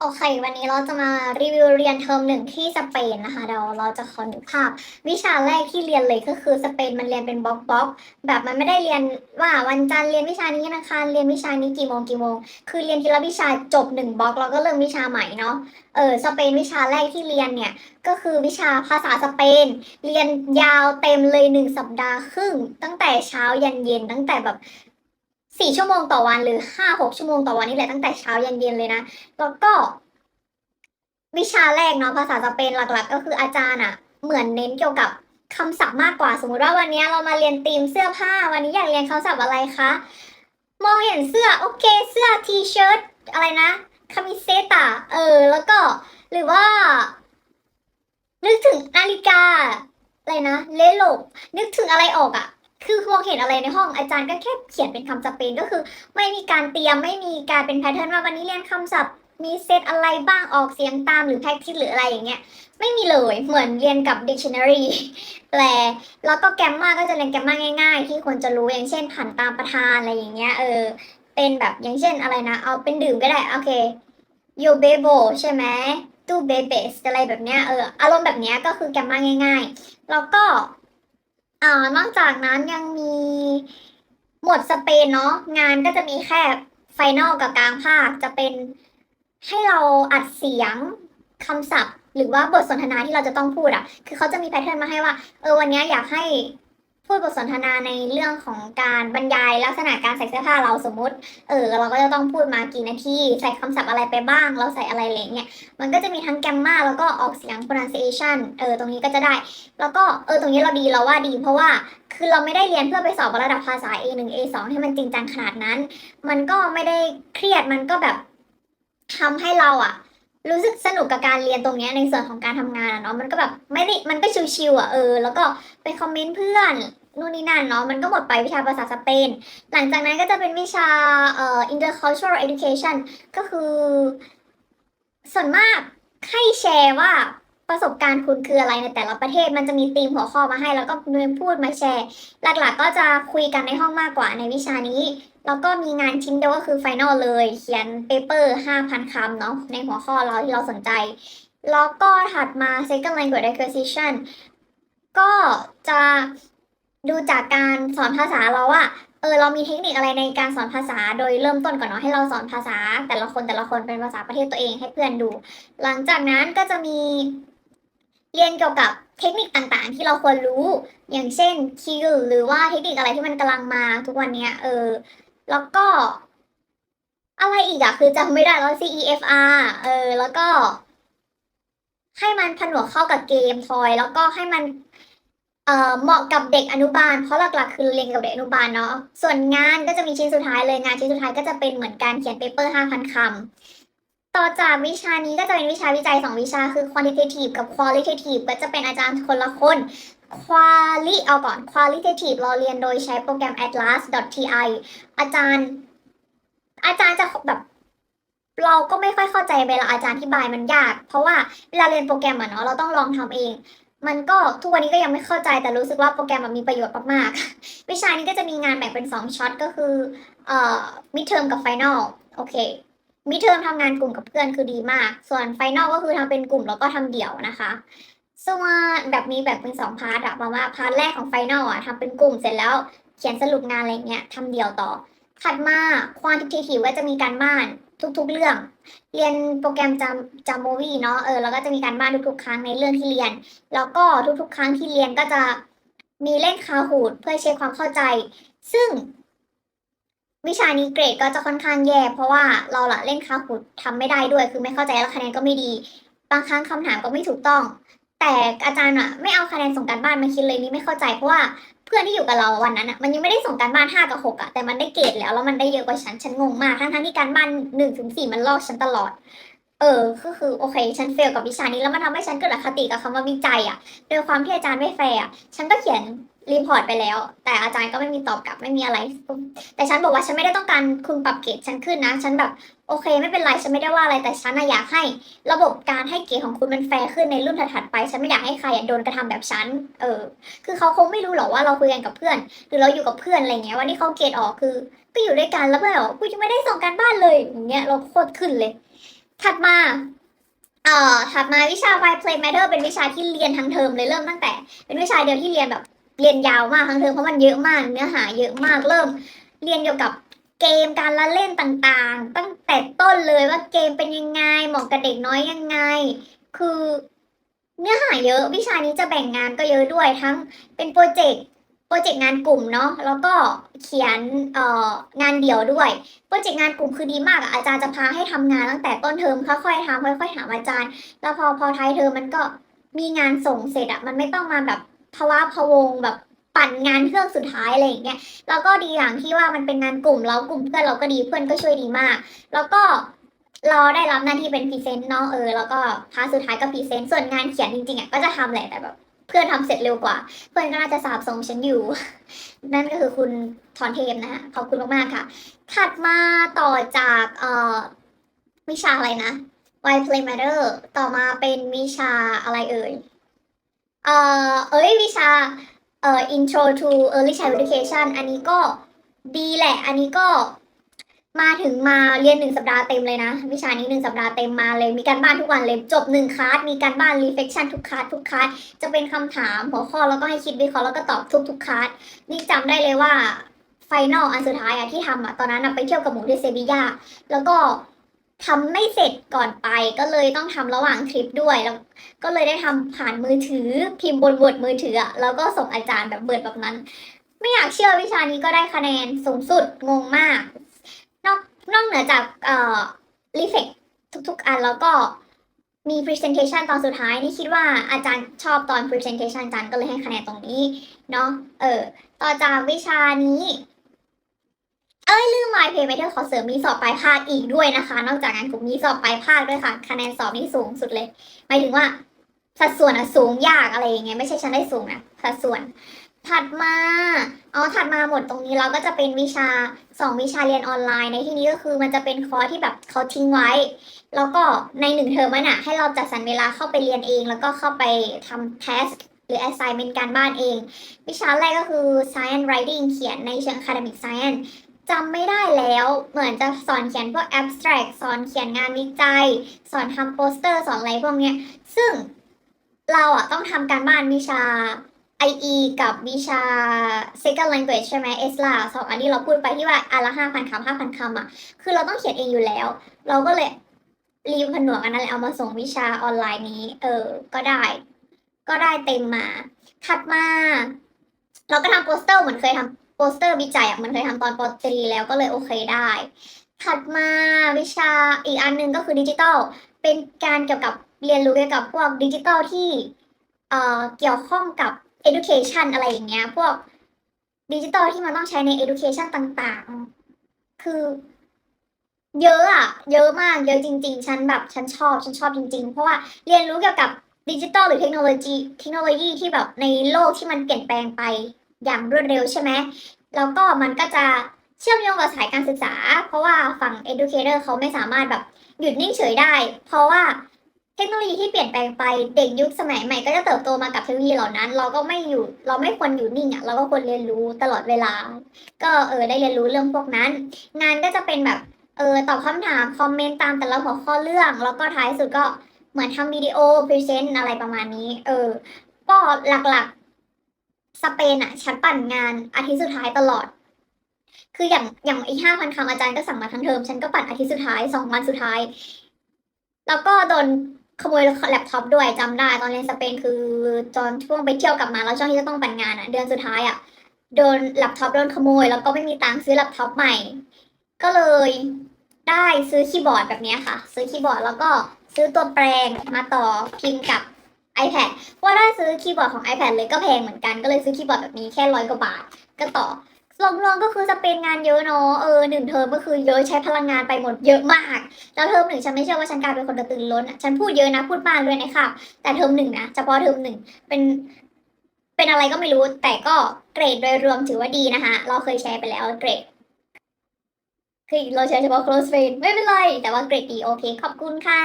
โอเค วันนี้เราจะมารีวิวเรียนเทอมหนึ่งที่สเปนนะคะเดี๋ยวเราจะขอนึกภาพ วิชาแรกที่เรียนเลยก็คือสเปนมันเรียนเป็นบล็อกบล็อกแบบมันไม่ได้เรียนว่าวันจันทร์เรียนวิชานี้นะคะเรียนวิชานี้กี่โมงกี่โมง คือเรียนทีละวิชาจบหนึ่งบล็อกแล้วก็เริ่มวิชาใหม่เนาะเออสเปนวิชาแรกที่เรียนเนี่ยก็คือวิชาภาษาสเปน เรียนยาวเต็มเลยหนึ่งสัปดาห์ครึ่งตั้งแต่เช้ายันเย็นตั้งแต่แบบ สี่ชั่วโมงต่อวันหรือห้าหกชั่วโมงต่อวันนี่แหละตั้งแต่เช้ายันเย็นเลยนะ แล้วก็ วิชาแรกเนาะภาษาสเปนหลัก ๆ ก็คืออาจารย์อะเหมือนเน้นเกี่ยวกับคำศัพท์มากกว่าสมมติว่าวันนี้เรามาเรียนธีมเสื้อผ้า วันนี้อยากเรียนคำศัพท์อะไรคะมองเห็นเสื้อโอเค เสื้อทีเชิ้ตอะไรนะคามิเซตาเออ แล้วก็ หรือว่า นึกถึงนาฬิกาอะไรนะเลโลกนึกถึงอะไรออกอะ คือมองเห็นอะไรในห้องอาจารย์ก็แค่เขียนเป็นคำสเปนก็คือ ไม่มีการเตรียมไม่มีการเป็นแพทเทิร์นว่าวันนี้เรียนคำศัพท์มีเซตอะไรบ้างออกเสียงตามหรือ practice หรืออะไรอย่างเงี้ย ไม่มีเลยเหมือนเรียนกับ dictionary แปลแล้วก็แกมมาก็จะเรียนแกมมาง่ายๆ ที่ควรจะรู้อย่างเช่นผันตามประธานอะไรอย่างเงี้ยเออเป็นแบบอย่างเช่นอะไรนะ เอาเป็นดื่มก็ได้ โอเค yo bebo ใช่ไหม tu bebes อะไรแบบเนี้ยเอออารมณ์แบบเนี้ยก็คือแกมมาง่าย ๆ แล้วก็ อ่านอกจากนั้นยังมีหมวดสเปนเนาะงานก็จะมีแค่ไฟนอลกับกลางภาคจะเป็นให้เราอัดเสียงคำศัพท์ หรือว่าบทสนทนาที่เราจะต้องพูดอะ คือเขาจะมีแพทเทิร์นมาให้ว่า เออวันนี้อยากให้ พูดบทสนทนาในเรื่องของการบรรยายลักษณะการใส่เสื้อผ้าเราสมมติ เออเราก็จะต้องพูดมากี่นาทีใส่คำศัพท์อะไรไปบ้าง เราใส่อะไรอะไรเงี้ยมันก็จะมีทั้งแกมมาแล้วก็ออกเสียง pronunciation เออตรงนี้ก็จะได้ แล้วก็เออตรงนี้เราดีเราว่าดี เพราะว่าคือเราไม่ได้เรียนเพื่อไปสอบระดับภาษา A1 A2 ที่มันจริงจังขนาดนั้น มันก็ไม่ได้เครียดมันก็แบบทำให้เราอะ รู้สึกสนุกกับการเรียนตรงนี้ในส่วนของการทำงานอะเนาะมันก็แบบไม่ได้มันก็ชิวๆอะเออ แล้วก็ไปคอมเมนต์เพื่อนนู่นนี่นั่นเนาะมันก็หมดไปวิชาภาษาสเปน หลังจากนั้นก็จะเป็นวิชาเอ่อ intercultural education ก็คือ ส่วนมากให้แชร์ว่าประสบการณ์คุณคืออะไรในแต่ละประเทศมันจะมีธีมหัวข้อมาให้ แล้วก็พูดมาแชร์ หลักๆ ก็จะคุยกันในห้องมากกว่าในวิชานี้ แล้วก็มีงานชิ้นเดียวก็คือไฟนอลเลย เขียนเปเปอร์5,000 คำเนาะในหัวข้อเราที่เราสนใจ แล้วก็ถัดมา second language acquisition ก็จะดูจากการสอนภาษาเราว่าเออเรามีเทคนิคอะไรในการสอนภาษาโดยเริ่มต้นก่อนเนาะให้เราสอนภาษาแต่ละคนแต่ละคนเป็นภาษาประเทศตัวเองให้เพื่อนดู หลังจากนั้นก็จะมีเรียนเกี่ยวกับเทคนิคต่างๆ ที่เราควรรู้อย่างเช่นคิวหรือว่าเทคนิคอะไรที่มันกำลังมาทุกวันเนี้ยเออ แล้วก็ อะไรอีกอะคือจำไม่ได้แล้ว CEFR เออ แล้วก็ ให้มันผนวกเข้ากับเกมทอย แล้วก็ให้มันเอ่อเหมาะกับเด็กอนุบาล เพราะหลักๆคือเรียนกับเด็กอนุบาลเนาะส่วนงานก็จะมีชิ้นสุดท้ายเลยงานชิ้นสุดท้ายก็จะเป็นเหมือนการเขียนเปเปอร์5,000คำต่อจากวิชานี้ก็จะเป็นวิชาวิจัยสองวิชาคือ quantitative กับ qualitative ก็จะเป็นอาจารย์คนละคน quali เอาก่อน qualitative เราเรียนโดยใช้โปรแกรม atlas.ti อาจารย์ อาจารย์จะแบบเราก็ไม่ค่อยเข้าใจเวลาอาจารย์อธิบายมันยาก เพราะว่าเวลาเรียนโปรแกรมอะเนาะเราต้องลองทำเอง มันก็ทุกวันนี้ก็ยังไม่เข้าใจแต่รู้สึกว่าโปรแกรมมันมีประโยชน์มากๆ วิชานี้ก็จะมีงานแบ่งเป็น 2ช็อตก็คือเอ่อ midterm กับ final โอเคมิดเทอมทำงานกลุ่มกับเพื่อนคือดีมาก ส่วนไฟนอลก็คือทำเป็นกลุ่มแล้วก็ทำเดี่ยวนะคะ ส่วนแบบนี้แบบเป็นสองพาร์ทอะประมาณพาร์ทแรกของไฟนอลอะทำเป็นกลุ่มเสร็จแล้วเขียนสรุปงานอะไรเงี้ยทำเดี่ยวต่อ ถัดมา quantitative ก็จะมีการบ้านทุกๆเรื่อง เรียนโปรแกรมจำจำโมวีเนาะเออแล้วก็จะมีการบ้านทุกๆ ครั้งในเรื่องที่เรียน แล้วก็ทุกๆ ครั้งที่เรียนก็จะมีเล่นคาหูดเพื่อเช็คความเข้าใจ ซึ่ง วิชานี้เกรดก็จะค่อนข้างแย่เพราะว่าเราละเล่นคาหุดทำไม่ได้ด้วย คือไม่เข้าใจแล้วคะแนนก็ไม่ดี บางครั้งคำถามก็ไม่ถูกต้อง แต่อาจารย์อะไม่เอาคะแนนส่งการบ้านมาคิดเลยนี่ไม่เข้าใจเพราะว่าเพื่อนที่อยู่กับเราวันนั้นอะมันยังไม่ได้ส่งการบ้านห้ากับหกอะแต่มันได้เกรดแล้วแล้วมันได้เยอะกว่าฉันฉันงงมากทั้งทั้งที่การบ้านหนึ่งถึงสี่มันลอกฉันตลอด เออก็คือโอเคฉันเฟลกับวิชานี้แล้วมันทำให้ฉันเกิดอคติกับคำว่าวิจัยอะโดยความที่อาจารย์ไม่แฟร์อะฉันก็เขียน รีพอร์ตไปแล้ว แต่อาจารย์ก็ไม่มีตอบกลับไม่มีอะไร แต่ฉันบอกว่าฉันไม่ได้ต้องการคุณปรับเกรดฉันขึ้นนะ ฉันแบบโอเค ไม่เป็นไรฉันไม่ได้ว่าอะไรแต่ฉันอยากให้ ระบบการให้เกรดของคุณมันแฟร์ขึ้นในรุ่นถัดๆไป ฉันไม่อยากให้ใครโดนกระทำแบบฉันเออ คือเขาคงไม่รู้หรอกว่าเราคุยกันกับเพื่อน หรือเราอยู่กับเพื่อนอะไรเงี้ยวันที่เขาเกรดออกคือ ก็อยู่ด้วยกันแล้วเพื่อนบอกกูยังไม่ได้ส่งการบ้านเลยอย่างเงี้ยเราโคตรขึ้นเลย ถัดมาเอ่อถัดมาวิชา Why Play Matter เป็นวิชาที่เรียนทั้งเทอมเลยเริ่มตั้งแต่ เป็นวิชาเดียวที่เรียนแบบ เรียนยาวมากทั้งเทอมเพราะมันเยอะมากเนื้อหาเยอะมากเริ่ม เรียนเกี่ยวกับเกมการละเล่นต่างๆ ตั้งแต่ต้นเลยว่าเกมเป็นยังไงเหมาะกับเด็กน้อยยังไง คือเนื้อหาเยอะวิชานี้จะแบ่งงานก็เยอะด้วยทั้งเป็นโปรเจกต์โปรเจกต์งานกลุ่มเนาะแล้วก็เขียนเอ่องานเดี่ยวด้วยโปรเจกต์งานกลุ่มคือดีมากอาจารย์จะพาให้ทำงานตั้งแต่ต้นเทอมค่อยๆทำค่อยๆถามอาจารย์ แล้วพอพอท้ายเทอมมันก็มีงานส่งเสร็จอะมันไม่ต้องมาแบบ ภาวะพะวงแบบปั่นงานเครื่องสุดท้ายอะไรอย่างเงี้ยแล้วก็ดีอย่างที่ว่ามันเป็นงานกลุ่มแล้วกลุ่มเพื่อนเราก็ดีเพื่อนก็ช่วยดีมาก แล้วก็เราได้รับหน้าที่เป็นพรีเซนต์เนาะเออแล้วก็พาร์ทสุดท้ายก็พรีเซนต์ส่วนงานเขียนจริงๆอะก็จะทำแหละแต่แบบเพื่อนทำเสร็จเร็วกว่า เพื่อนก็น่าจะสาบส่งฉันอยู่ นั่นก็คือคุณทอนเทมนะคะขอบคุณมากๆค่ะ ถัดมาต่อจากเอ่อวิชาอะไรนะ Why Play Matter ต่อมาเป็นวิชาอะไรเอ่ย เอ่อเอ้ยวิชาเอ่อ Intro to Early Child Education อันนี้ก็ดีแหละ อันนี้ก็มาถึงมาเรียนหนึ่งสัปดาห์เต็มเลยนะ วิชานี้หนึ่งสัปดาห์เต็มมาเลยมีการบ้านทุกวันเลยจบหนึ่งคลาสมีการบ้าน reflection ทุกคลาสทุกคลาสจะเป็นคำถามหัวข้อแล้วก็ให้คิดวิเคราะห์แล้วก็ตอบทุกทุกคลาสนี่จำได้เลยว่าไฟนอลอันสุดท้ายอะที่ทำอะตอนนั้นไปเที่ยวกับหมูที่เซบียาแล้วก็ ทำไม่เสร็จก่อนไปก็เลยต้องทำระหว่างทริปด้วยแล้วก็เลยได้ทำผ่านมือถือ พิมพ์บนบทมือถืออะแล้วก็ส่งอาจารย์แบบเบิดแบบนั้น ไม่อยากเชื่อวิชานี้ก็ได้คะแนนสูงสุดงงมาก นอกนอกเหนือจากเอ่อรีเฟกทุกๆอันแล้วก็มี presentation ตอนสุดท้ายนี่คิดว่าอาจารย์ชอบตอน presentation อาจารย์ก็เลยให้คะแนนตรงนี้เนาะเออต่อจากวิชานี้ เอ้ยลืม My Pay Matter ขอเสริมมีสอบปลายภาคอีกด้วยนะคะ นอกจากงานกลุ่มมีสอบปลายภาคด้วยค่ะ คะแนนสอบนี่สูงสุดเลยหมายถึงว่า สัดส่วนอะสูงยากอะไรอย่างเงี้ยไม่ใช่ฉันได้สูงนะสัดส่วน ถัดมาอ๋อถัดมาหมดตรงนี้เราก็จะเป็นวิชาสองวิชาเรียนออนไลน์ในที่นี้ก็คือมันจะเป็นคอร์สที่แบบเขาทิ้งไว้ แล้วก็ในหนึ่งเทอมนั้นอะให้เราจัดสรรเวลาเข้าไปเรียนเอง แล้วก็เข้าไปทำ task หรือ assignment การบ้านเอง วิชาแรกก็คือ science writing เขียนในเชิง academic science จำไม่ได้แล้ว เหมือนจะสอนเขียนพวก abstract สอนเขียนงานวิจัย สอนทำโปสเตอร์สอนอะไรพวกเนี้ย ซึ่งเราอะต้องทำการบ้านวิชา IE กับวิชา second language ใช่ไหม ESLA สองอันที่เราพูดไปที่ว่าอันละห้าพันคำห้าพันคำอะ คือเราต้องเขียนเองอยู่แล้ว เราก็เลยรีบผนวกอันนั้นแหละเอามาส่งวิชาออนไลน์นี้ เออ ก็ได้ ก็ได้เต็มมา ถัดมา เราก็ทำโปสเตอร์เหมือนเคยทำ โปสเตอร์วิจัยอะมันเคยทำตอนปอตรีแล้วก็เลยโอเคได้ ถัดมาวิชาอีกอันหนึงก็คือดิจิทัลเป็นการเกี่ยวกับเรียนรู้เกี่ยวกับพวกดิจิทัลที่เอ่อเกี่ยวข้องกับ education อะไรอย่างเงี้ยพวกดิจิทัลที่มันต้องใช้ใน education ต่างๆ คือ เยอะอะเยอะมากเยอะจริง ๆ ฉันแบบฉันชอบฉันชอบจริง ๆ เพราะว่าเรียนรู้เกี่ยวกับดิจิทัลหรือเทคโนโลยีเทคโนโลยีที่แบบในโลกที่มันเปลี่ยนแปลงไป อย่างรวดเร็วใช่ไหมแล้วก็มันก็จะเชื่อมโยงกับสายการศึกษา เพราะว่าฝั่ง educator เขาไม่สามารถแบบหยุดนิ่งเฉยได้ เพราะว่าเทคโนโลยีที่เปลี่ยนแปลงไปเด็กยุคสมัยใหม่ก็จะเติบโตมากับเทคโนโลยีเหล่านั้น เราก็ไม่อยู่เราไม่ควรอยู่นิ่งอะเราก็ควรเรียนรู้ตลอดเวลา ก็เออได้เรียนรู้เรื่องพวกนั้น งานก็จะเป็นแบบเออตอบคำถามคอมเมนต์ตามแต่ละหัวข้อเรื่อง แล้วก็ท้ายสุดก็เหมือนทำวิดีโอพรีเซนต์อะไรประมาณนี้ เออก็หลัก สเปนอะฉันปั่นงานอาทิตย์สุดท้ายตลอด คืออย่างอย่างอีห้าพันคำอาจารย์ก็สั่งมาทั้งเทอม ฉันก็ปั่นอาทิตย์สุดท้ายสองวันสุดท้าย แล้วก็โดนขโมยแล็ปท็อปด้วยจำได้ ตอนเรียนสเปนคือตอนช่วงไปเที่ยวกลับมาแล้วช่วงที่จะต้องปั่นงานอะเดือนสุดท้ายอะโดนแล็ปท็อปโดนขโมย แล้วก็ไม่มีตังค์ซื้อแล็ปท็อปใหม่ ก็เลยได้ซื้อคีย์บอร์ดแบบเนี้ยค่ะ ซื้อคีย์บอร์ดแล้วก็ซื้อตัวแปลงมาต่อพิมพ์กับ iPad เพราะว่าถ้าซื้อคีย์บอร์ดของ iPad เลยก็แพงเหมือนกันก็เลยซื้อคีย์บอร์ดแบบนี้แค่ร้อยกว่าบาท ก็ต่อรวมๆก็คือจะเป็นงานเยอะเนาะเออหนึ่งเทอมก็คือเยอะใช้พลังงานไปหมดเยอะมาก แล้วเทอมหนึ่งฉันไม่เชื่อว่าฉันกลายเป็นคนกระตือรือร้นอะฉันพูดเยอะนะพูดมากเลยนะคะแต่เทอมหนึ่งนะเฉพาะเทอมหนึ่งเป็น เป็นอะไรก็ไม่รู้ แต่ก็เกรดโดยรวมถือว่าดีนะคะเราเคยแชร์ไปแล้วเกรดคือเราแชร์เฉพาะ close friend ไม่เป็นไรแต่ว่าเกรดดีโอเคขอบคุณค่ะ